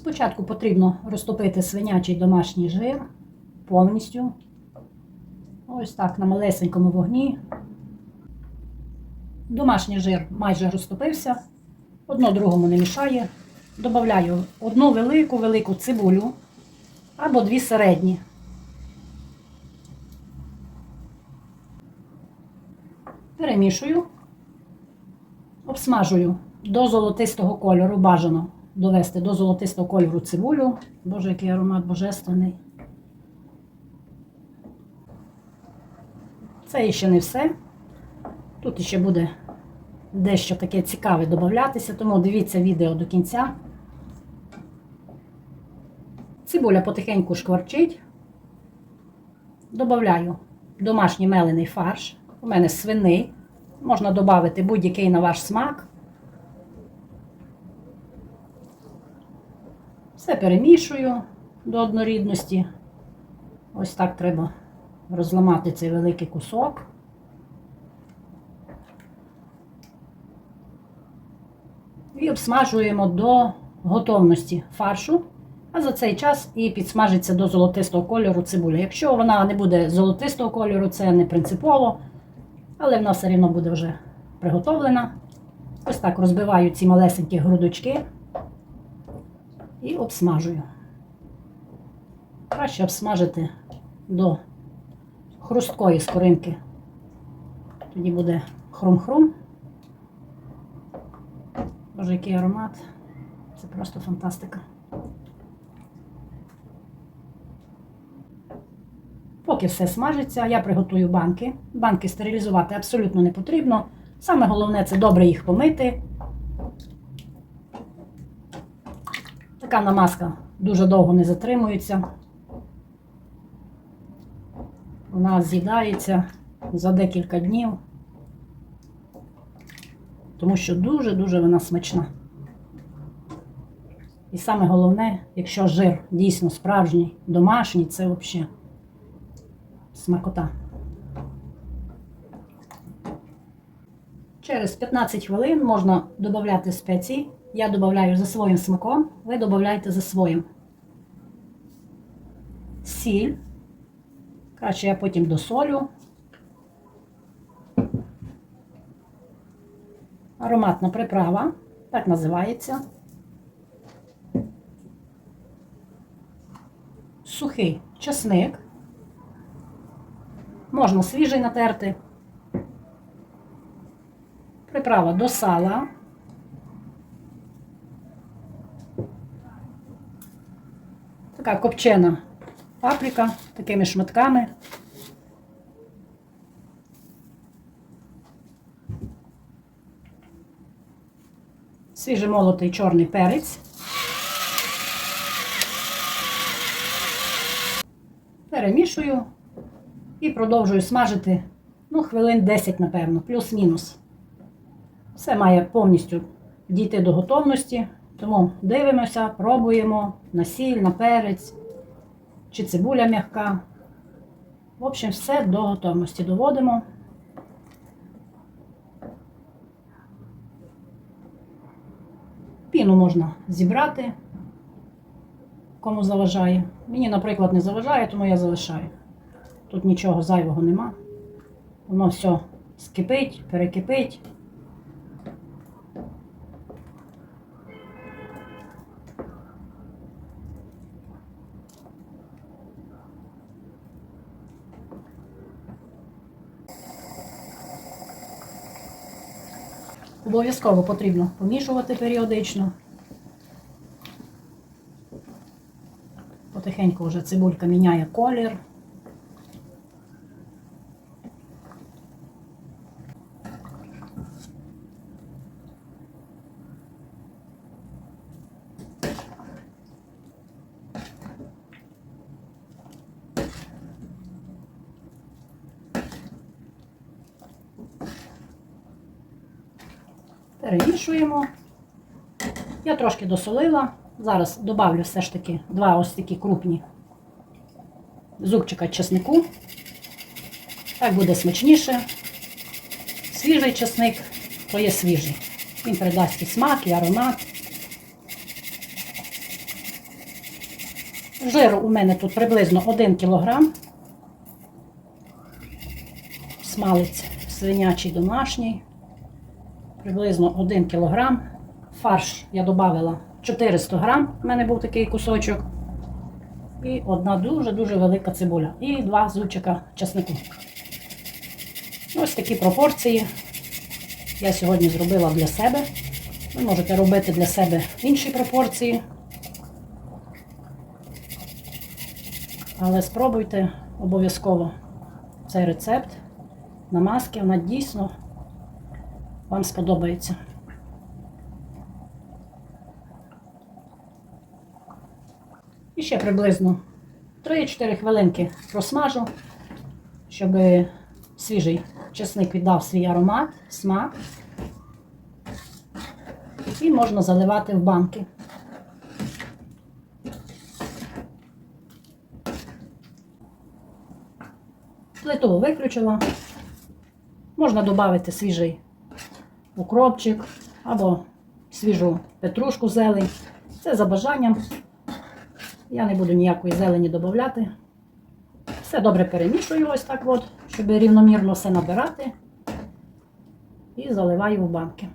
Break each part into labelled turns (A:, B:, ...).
A: Спочатку потрібно розтопити свинячий домашній жир повністю. Ось так на малесенькому вогні. Домашній жир майже розтопився, одно другому не мішає. Добавляю одну велику велику цибулю або дві середні. Перемішую, обсмажую до золотистого кольору, бажано довести до золотистого кольору цибулю. Боже, який аромат божественний. Це ще не все. Тут ще буде дещо таке цікаве додатися, тому дивіться відео до кінця. Цибуля потихеньку шкварчить. Добавляю домашній мелений фарш. У мене свиний. Можна додати будь-який на ваш смак. Все перемішую до однорідності. Ось так треба розламати цей великий кусок. І обсмажуємо до готовності фаршу, а за цей час і підсмажиться до золотистого кольору цибуля. Якщо вона не буде золотистого кольору, це не принципово, але вона все одно буде вже приготовлена. Ось так розбиваю ці малесенькі грудочки і обсмажую. Краще обсмажити до хрусткої скоринки. Тоді буде хрум-хрум. Боже, який аромат. Це просто фантастика. Поки все смажиться, я приготую банки. Банки стерилізувати абсолютно не потрібно. Саме головне це добре їх помити. Така намазка дуже довго не затримується. Вона з'їдається за декілька днів, тому що дуже-дуже вона смачна. І саме головне, якщо жир дійсно справжній, домашній, це взагалі смакота. Через 15 хвилин можна додати спеції. Я додаю за своїм смаком, ви додаєте за своїм. Сіль. Краще я потім досолю. Ароматна приправа, так називається. Сухий чесник. Можна свіжий натерти. Приправа до сала. Така копчена паприка такими шматками. Свіжемолотий чорний перець. Перемішую і продовжую смажити ну, хвилин 10, напевно, плюс-мінус. Все має повністю дійти до готовності. Тому дивимося, пробуємо на сіль, на перець, чи цибуля м'яка. В общем, все до готовності доводимо. Піну можна зібрати, кому заважає. Мені, наприклад, не заважає, тому я залишаю. Тут нічого зайвого нема. Воно все скипить, перекипить. Обов'язково потрібно помішувати періодично. Потихеньку вже цибулька міняє колір. Перемішуємо. Я трошки досолила. Зараз добавлю все ж таки два ось такі крупні зубчика чеснику. Так буде смачніше. Свіжий чесник, то є свіжий. Він передасть і смак, і аромат. Жиру у мене тут приблизно 1 кг. Смалець свинячий домашній. Приблизно 1 кг. Фарш я додала 400 грам. У мене був такий кусочок. І одна дуже-дуже велика цибуля. І два зубчика чеснику. Ось такі пропорції я сьогодні зробила для себе. Ви можете робити для себе інші пропорції. Але спробуйте обов'язково цей рецепт намазки, вона дійсно вам сподобається. І ще приблизно 3-4 хвилинки просмажу, щоб свіжий чесник віддав свій аромат, смак. І можна заливати в банки. Плиту виключила. Можна додати свіжий укропчик або свіжу петрушку зелень. Це за бажанням. Я не буду ніякої зелені додати. Все добре перемішую ось так, от, щоб рівномірно все набирати. І заливаю в банки.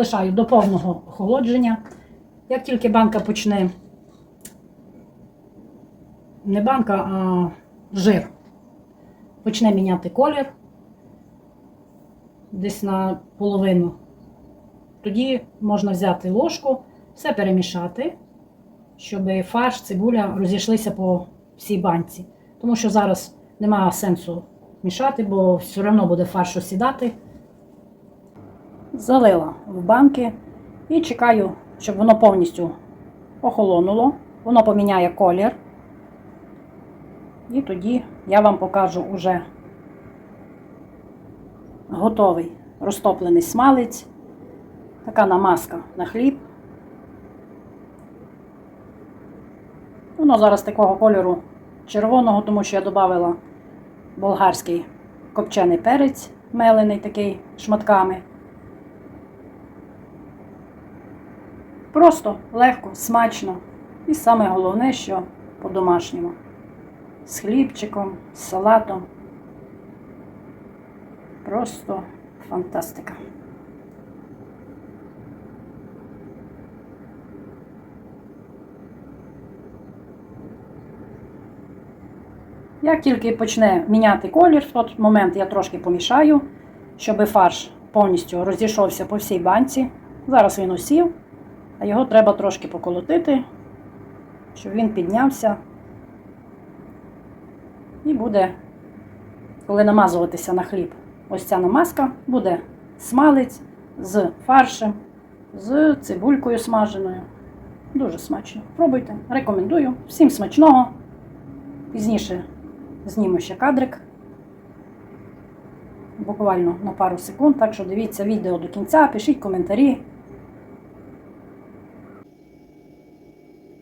A: Залишаю до повного охолодження. Як тільки банка почне, не банка, а жир, почне міняти колір десь на половину, тоді можна взяти ложку, все перемішати, щоб фарш, цибуля розійшлися по всій банці. Тому що зараз немає сенсу мішати, бо все одно буде фарш осідати залила в банки і чекаю, щоб воно повністю охолонуло. Воно поміняє колір. І тоді я вам покажу уже готовий розтоплений смалець. Така намазка на хліб. Воно зараз такого кольору червоного, тому що я додавала болгарський копчений перець, мелений такий шматками. Просто легко, смачно. І саме головне, що по-домашньому. З хлібчиком, з салатом. Просто фантастика. Як тільки почне міняти колір, в той момент я трошки помішаю, щоб фарш повністю розійшовся по всій банці. Зараз він усів. А його треба трошки поколотити, щоб він піднявся. І буде, коли намазуватися на хліб, ось ця намазка, буде смалець з фаршем, з цибулькою смаженою. Дуже смачно. Пробуйте, рекомендую. Всім смачного. Пізніше зніму ще кадрик. Буквально на пару секунд. Так що дивіться відео до кінця, пишіть коментарі.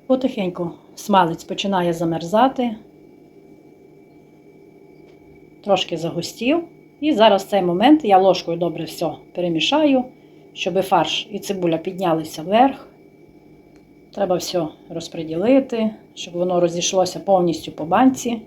A: Потихеньку смалець починає замерзати, трошки загустів. І зараз в цей момент я ложкою добре все перемішаю, щоб фарш і цибуля піднялися вверх. Треба все розподілити, щоб воно розійшлося повністю по банці.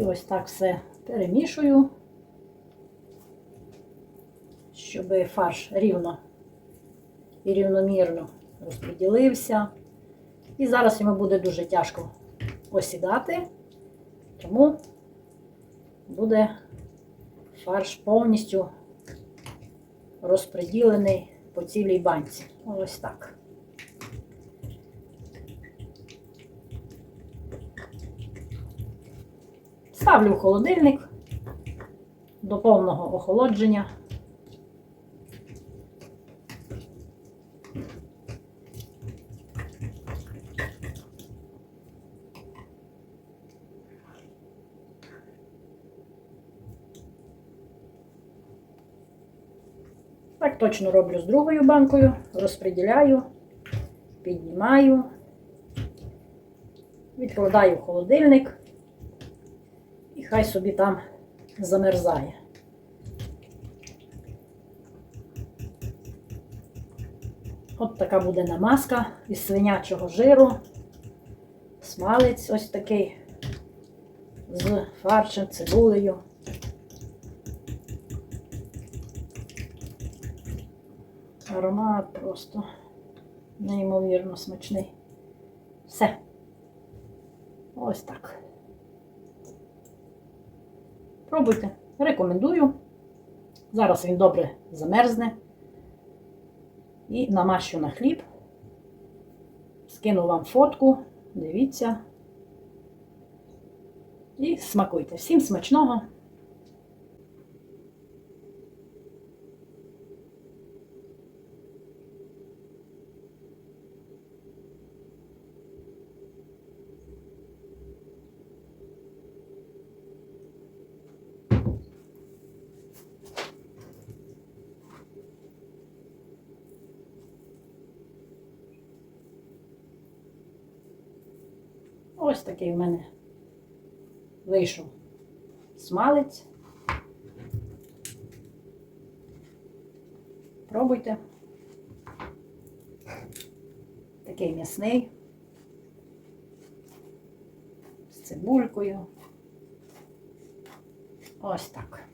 A: І ось так все перемішую, щоб фарш рівно і рівномірно розподілився. І зараз йому буде дуже тяжко осідати, тому буде фарш повністю розподілений по цілій банці. Ось так. Ставлю в холодильник до повного охолодження. Так точно роблю з другою банкою, розподіляю, піднімаю, відкладаю в холодильник хай собі там замерзає. От така буде намазка із свинячого жиру. Смалець ось такий з фаршем, цибулею. Аромат просто неймовірно смачний. Все. Ось так. Пробуйте. Рекомендую. Зараз він добре замерзне. І намащу на хліб. Скину вам фотку. Дивіться. І смакуйте. Всім смачного! Ось такий в мене вийшов смалець. Пробуйте. Такий м'ясний. З цибулькою. Ось так.